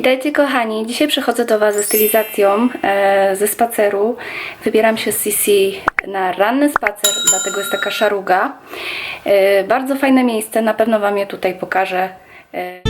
Witajcie kochani, dzisiaj przychodzę do Was ze stylizacją e, ze spaceru. Wybieram się z Sisi na ranny spacer, dlatego jest taka szaruga. E, bardzo fajne miejsce, na pewno Wam je tutaj pokażę. E,